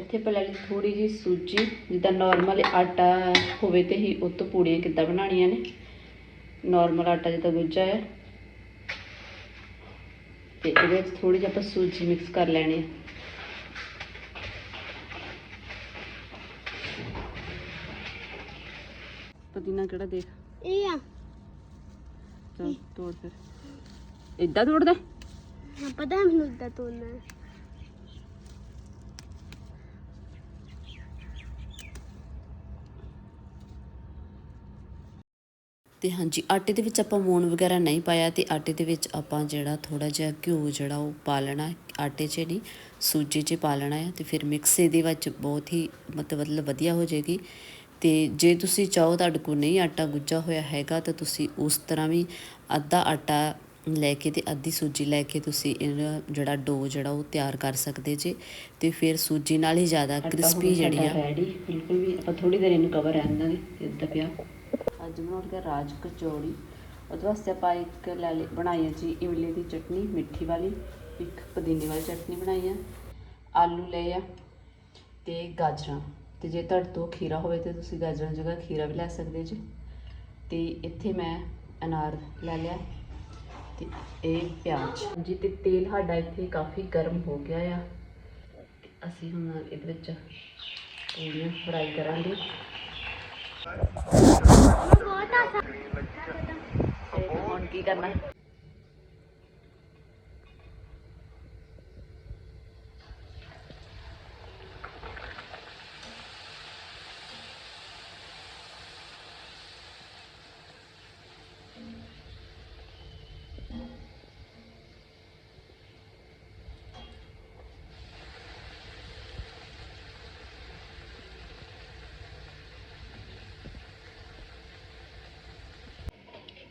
ਇੱਥੇ ਆਪਾਂ ਲੈ ਲਈ ਥੋੜੀ ਜੀ ਸੂਜੀ ਜਿੱਦਾਂ ਨਾਰਮਲ ਆਟਾ ਹੋਵੇ ਤੇ ਹੀ ਉਹ ਤੋਂ ਪੂੜੀਆਂ ਕਿੱਦਾਂ ਬਣਾਉਣੀਆਂ ਨੇ। ਨਾਰਮਲ ਆਟਾ ਜਿੱਦਾਂ ਗੁੱਜਾ ਹੈ ਤੇ ਇਹਦੇ ਵਿੱਚ ਥੋੜੀ ਜਿਹੀ ਆਪਾਂ ਸੂਜੀ ਮਿਕਸ ਕਰ ਲੈਣੀ ਹੈ ਪੁਦੀਨਾ ਕਿਹੜਾ ਦੇਖ? ਇਹ ਆ। ਚਲ ਤੋੜ ਫਿਰ। ਇਦਾਂ ਤੋੜਦਾ? ਪਤਾ ਮੈਨੂੰ ਇਦਾਂ ਤੋੜਨਾ ਤੇ ਹਾਂਜੀ ਆਟੇ ਦੇ ਵਿੱਚ ਆਪਾਂ ਮੂਣ ਵਗੈਰਾ ਨਹੀਂ ਪਾਇਆ ਤੇ ਆਟੇ ਦੇ ਵਿੱਚ ਆਪਾਂ ਜਿਹੜਾ ਥੋੜਾ ਜਿਹਾ ਘਿਓ ਜਿਹੜਾ ਉਹ ਪਾ ਲੈਣਾ। ਆਟੇ 'ਚ ਨਹੀਂ ਸੂਜੀ 'ਚ ਪਾ ਲੈਣਾ ਹੈ ਤੇ ਫਿਰ ਮਿਕਸ ਇਹਦੇ ਵਿੱਚ ਬਹੁਤ ਹੀ ਮਤਲਬ ਵਧੀਆ ਹੋ ਜਾਏਗੀ ਤੇ ਜੇ ਤੁਸੀਂ ਚਾਹੋ ਤੁਹਾਡੇ ਕੋਲ ਨਹੀਂ ਆਟਾ ਗੁੱਜਾ ਹੋਇਆ ਹੈਗਾ ਤਾਂ ਤੁਸੀਂ ਉਸ ਤਰ੍ਹਾਂ ਵੀ ਅੱਧਾ ਆਟਾ ਲੈ ਕੇ ਤੇ ਅੱਧੀ ਸੂਜੀ ਲੈ ਕੇ ਤੁਸੀਂ ਇਹਦਾ ਜਿਹੜਾ ਡੋ ਜਿਹੜਾ ਉਹ ਤਿਆਰ ਕਰ ਸਕਦੇ ਜੇ ਤੇ ਫਿਰ ਸੂਜੀ ਨਾਲ ਹੀ ਜ਼ਿਆਦਾ ਕ੍ਰਿਸਪੀ ਜਿਹੜੀ ਆ ਬਿਲਕੁਲ ਵੀ ਆਪਾਂ ਥੋੜੀ ਦੇਰ ਇਹਨੂੰ ਕਵਰ ਰਹਿਣ ਦਾਂਗੇ ਇਦਾਂ ਪਿਆ ਅੱਜ ਬਣਾਉਣਗੇ ਰਾਜ ਕਚੌੜੀ ਉਹਦੇ ਵਾਸਤੇ ਆਪਾਂ ਇੱਕ ਲੈ ਲਈ, ਬਣਾਈ ਹੈ ਜੀ ਇਮਲੀ ਦੀ ਚਟਨੀ, ਮਿੱਠੀ ਵਾਲੀ, ਇੱਕ ਪੁਦੀਨੇ ਵਾਲੀ ਚਟਨੀ ਬਣਾਈ ਆ ਆਲੂ ਲਏ ਆ ਤੇ ਗਾਜਰਾਂ, ਤੇ ਜੇ ਤੁਹਾਡੇ ਤੋਂ ਖੀਰਾ ਹੋਵੇ ਤੇ ਤੁਸੀਂ ਗਾਜਰਾਂ ਦੀ ਜਗ੍ਹਾ ਖੀਰਾ ਵੀ ਲੈ ਸਕਦੇ ਜੀ। ਤੇ ਇੱਥੇ ਮੈਂ ਅਨਾਰ ਲੈ ਲਿਆ ਤੇ ਇਹ ਪਿਆਜ਼। ਜੀ ਤੇ ਤੇਲ ਸਾਡਾ ਇੱਥੇ ਕਾਫੀ ਗਰਮ ਹੋ ਗਿਆ ਆ। ਅਸੀਂ ਹੁਣ ਇਹਦੇ ਵਿੱਚ ਪੂਰੀਆਂ ਫਰਾਈ ਕਰਾਂਗੇ ਬਹੁਤ ਆਸਾਨ ਤੇ ਹੁਣ ਕੀ ਕਰਨਾ?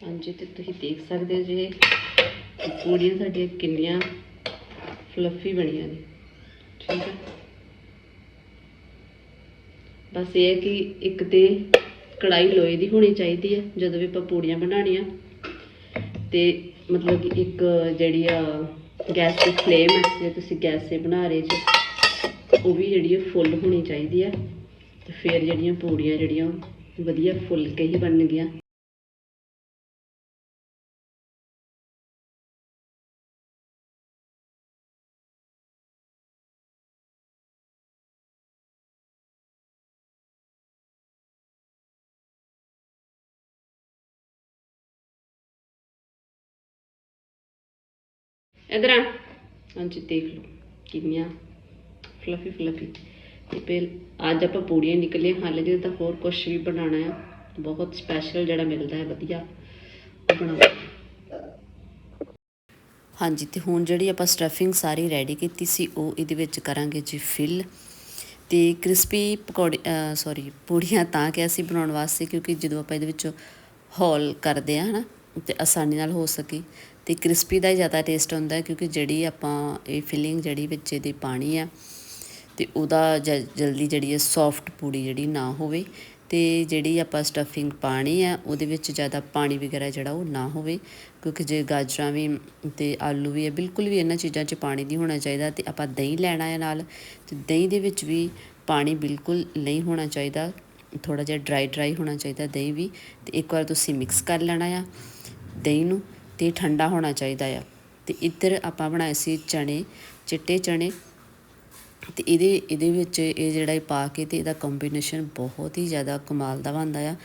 ਹਾਂਜੀ, ਤੇ ਤੁਸੀਂ ਦੇਖ ਸਕਦੇ ਹੋ ਜੇ ਕਿ ਪੂੜੀਆਂ ਸਾਡੀਆਂ ਕਿੰਨੀਆਂ ਫਲੱਫੀ ਬਣੀਆਂ ਨੇ। ਠੀਕ ਹੈ ਬਸ ਇਹ ਹੈ ਕਿ ਇੱਕ ਤੇ ਕੜਾਈ ਲੋਹੇ ਦੀ ਹੋਣੀ ਚਾਹੀਦੀ ਹੈ ਜਦੋਂ ਵੀ ਆਪਾਂ ਪੂੜੀਆਂ ਬਣਾਉਣੀਆਂ। ਤੇ ਮਤਲਬ ਕਿ ਇੱਕ ਜਿਹੜੀ ਆ ਗੈਸ ਦੀ ਫਲੇਮ ਹੈ ਜੇ ਤੁਸੀਂ ਗੈਸ 'ਤੇ ਬਣਾ ਰਹੇ ਜੇ, ਉਹ ਵੀ ਜਿਹੜੀ ਹੈ ਫੁੱਲ ਹੋਣੀ ਚਾਹੀਦੀ ਹੈ ਤੇ ਫਿਰ ਜਿਹੜੀਆਂ ਪੂੜੀਆਂ ਜਿਹੜੀਆਂ ਵਧੀਆ ਫੁੱਲ ਕੇ ਹੀ ਬਣਨਗੀਆਂ। ਇਧਰ ਆ ਹਾਂਜੀ ਦੇਖ ਲਓ ਕਿੰਨੀਆਂ ਫਲਫੀ ਫਲਫੀ ਤੇ ਫਿਰ ਅੱਜ ਆਪਾਂ ਪੂੜੀਆਂ ਨਿਕਲੇ ਹਾਲੇ ਜੇ ਤਾਂ ਹੋਰ ਕੁਝ ਵੀ ਬਣਾਉਣਾ ਹੈ ਬਹੁਤ ਸਪੈਸ਼ਲ ਜਿਹੜਾ ਮਿਲਦਾ ਹੈ, ਵਧੀਆ। ਉਹ ਹਾਂਜੀ, ਤੇ ਹੁਣ ਜਿਹੜੀ ਆਪਾਂ ਸਟਫਿੰਗ ਸਾਰੀ ਰੈਡੀ ਕੀਤੀ ਸੀ, ਉਹ ਇਹਦੇ ਵਿੱਚ ਕਰਾਂਗੇ ਜੀ ਫਿਲ ਤੇ ਕ੍ਰਿਸਪੀ ਪਕੌੜੇ ਸੌਰੀ ਪੂੜੀਆਂ ਤਾਂ ਕਿ ਅਸੀਂ ਬਣਾਉਣ ਵਾਸਤੇ, ਕਿਉਂਕਿ ਜਦੋਂ ਆਪਾਂ ਇਹਦੇ ਵਿੱਚ ਹੌਲ ਕਰਦੇ ਆ, ਹਨਾ, ਤੇ ਆਸਾਨੀ ਨਾਲ ਹੋ ਸਕੇ। ਤੇ ਕ੍ਰਿਸਪੀ ਦਾ ਹੀ ਜ਼ਿਆਦਾ ਟੇਸਟ ਹੁੰਦਾ ਕਿਉਂਕਿ ਜਿਹੜੀ ਆਪਾਂ ਇਹ ਫਿਲਿੰਗ ਜਿਹੜੀ ਵਿੱਚ ਇਹਦੇ ਪਾਣੀ ਆ ਤੇ ਉਹਦਾ ਜ- ਜਲਦੀ ਜਿਹੜੀ ਹੈ ਸੌਫਟ ਪੂੜੀ ਜਿਹੜੀ ਨਾ ਹੋਵੇ ਤੇ ਜਿਹੜੀ ਆਪਾਂ ਸਟਫਿੰਗ ਪਾਣੀ ਆ ਉਹਦੇ ਵਿੱਚ ਜ਼ਿਆਦਾ ਪਾਣੀ ਵਗੈਰਾ ਜਿਹੜਾ ਉਹ ਨਾ ਹੋਵੇ ਕਿਉਂਕਿ ਜੇ ਗਾਜਰਾਂ ਵੀ ਤੇ ਆਲੂ ਵੀ ਹੈ, ਬਿਲਕੁਲ ਵੀ ਇਹਨਾਂ ਚੀਜ਼ਾਂ 'ਚ ਪਾਣੀ ਨਹੀਂ ਹੋਣਾ ਚਾਹੀਦਾ ਤੇ ਆਪਾਂ ਦਹੀਂ ਲੈਣਾ ਹੈ ਨਾਲ ਤੇ ਦਹੀਂ ਦੇ ਵਿੱਚ ਵੀ ਪਾਣੀ ਬਿਲਕੁਲ ਨਹੀਂ ਹੋਣਾ ਚਾਹੀਦਾ ਥੋੜਾ ਜਿਹਾ ਡਰਾਈ ਡਰਾਈ ਹੋਣਾ ਚਾਹੀਦਾ ਦਹੀਂ ਵੀ ਤੇ ਇੱਕ ਵਾਰ ਤੁਸੀਂ ਮਿਕਸ ਕਰ ਲੈਣਾ ਆ ਦਹੀਂ ਨੂੰ ਤੇ ਠੰਡਾ ਹੋਣਾ ਚਾਹੀਦਾ ਆ। ਤੇ ਇੱਧਰ ਆਪਾਂ ਬਣਾਏ ਸੀ ਚਣੇ ਚਿੱਟੇ ਚਣੇ ਤੇ ਇਹਦੇ ਇਹਦੇ ਵਿੱਚ ਇਹ ਜਿਹੜਾ ਇਹ ਪਾ ਕੇ ਤੇ ਇਹਦਾ ਕੰਬੀਨੇਸ਼ਨ ਬਹੁਤ ਹੀ ਜ਼ਿਆਦਾ ਕਮਾਲ ਦਾ ਬਣਦਾ ਆ।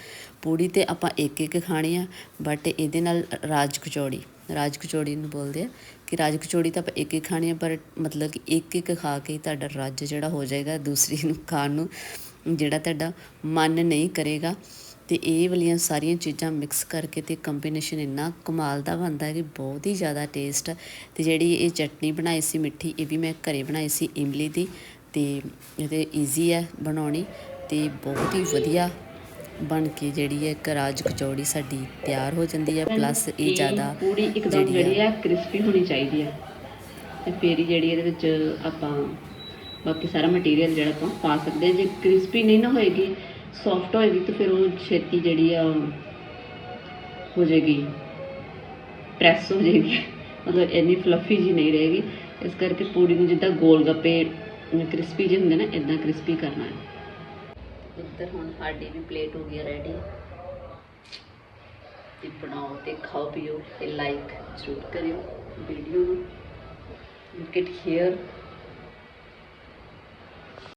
ਪੂੜੀ ਤੇ ਆਪਾਂ ਇੱਕ ਇੱਕ ਖਾਣੀ ਆ ਬਟ ਇਹਦੇ ਨਾਲ ਰਾਜ ਕਚੌੜੀ ਰਾਜ ਕਚੌੜੀ ਨੂੰ ਬੋਲਦੇ ਆ ਕਿ ਰਾਜ ਕਚੌੜੀ ਤਾਂ ਆਪਾਂ ਇੱਕ ਇੱਕ ਖਾਣੀ ਆ, ਪਰ ਮਤਲਬ ਕਿ ਇੱਕ ਇੱਕ ਖਾ ਕੇ ਤੁਹਾਡਾ ਰੱਜ ਜਿਹੜਾ ਹੋ ਜਾਏਗਾ ਦੂਸਰੀ ਨੂੰ ਖਾਣ ਨੂੰ, ਜਿਹੜਾ ਤੁਹਾਡਾ ਮਨ ਨਹੀਂ ਕਰੇਗਾ। ਤੇ ਇਹ ਵਾਲੀਆਂ ਸਾਰੀਆਂ ਚੀਜ਼ਾਂ ਮਿਕਸ ਕਰਕੇ ਤੇ ਕੰਬੀਨੇਸ਼ਨ ਇੰਨਾ ਕਮਾਲ ਦਾ ਬਣਦਾ ਹੈ ਕਿ ਬਹੁਤ ਹੀ ਜ਼ਿਆਦਾ ਟੇਸਟ ਤੇ ਜਿਹੜੀ ਇਹ ਚਟਨੀ ਬਣਾਈ ਸੀ ਮਿੱਠੀ ਇਹ ਵੀ ਮੈਂ ਘਰੇ ਬਣਾਈ ਸੀ ਇਮਲੀ ਦੀ ਤੇ ਇਹਦੇ ਈਜ਼ੀ ਹੈ ਬਣਾਉਣੀ ਤੇ ਬਹੁਤ ਹੀ ਵਧੀਆ ਬਣ ਕੇ ਜਿਹੜੀ ਹੈ ਇੱਕ ਰਾਜ ਕਚੌੜੀ ਸਾਡੀ ਤਿਆਰ ਹੋ ਜਾਂਦੀ ਹੈ। ਪਲੱਸ ਇਹ ਜ਼ਿਆਦਾ ਪੂਰੀ ਇੱਕਦਮ ਜਿਹੜੀ ਆ ਕ੍ਰਿਸਪੀ ਹੋਣੀ ਚਾਹੀਦੀ ਹੈ। ਤੇ ਫੇਰ ਹੀ ਜਿਹੜੀ ਇਹਦੇ ਵਿੱਚ ਆਪਾਂ ਬਾਕੀ ਸਾਰਾ ਮਟੀਰੀਅਲ ਜਿਹੜਾ ਆਪਾਂ ਪਾ ਸਕਦੇ ਹਾਂ। ਜੇ ਕ੍ਰਿਸਪੀ ਨਹੀਂ ਨਾ ਹੋਏਗੀ ਸੌਫਟ ਹੋਏਗੀ ਤਾਂ ਫਿਰ ਉਹ ਛੇਤੀ ਜਿਹੜੀ ਆ ਹੋ ਜਾਏਗੀ ਪ੍ਰੈਸ ਹੋ ਜਾਏਗੀ। ਮਤਲਬ ਇੰਨੀ ਫਲਫੀ ਜੀ ਨਹੀਂ ਰਹੇਗੀ। ਇਸ ਕਰਕੇ ਪੂਰੀ ਨੂੰ ਜਿੱਦਾਂ ਗੋਲ ਗੱਪੇ ਕ੍ਰਿਸਪੀ ਜਿਹੇ ਹੁੰਦੇ ਨਾ ਇਦਾਂ ਕ੍ਰਿਸਪੀ ਕਰਨਾ ਹੈ। ਇੱਧਰ ਹੁਣ ਸਾਡੀ ਵੀ ਪਲੇਟ ਹੋ ਗਈ ਰੈਡੀ ਤੇ ਬਣਾਓ ਤੇ ਖਾਓ, ਪੀਓ ਤੇ ਲਾਈਕ ਜ਼ਰੂਰ ਕਰਿਓ। ਵੀਡੀਓ ਨੂੰ। Look it hair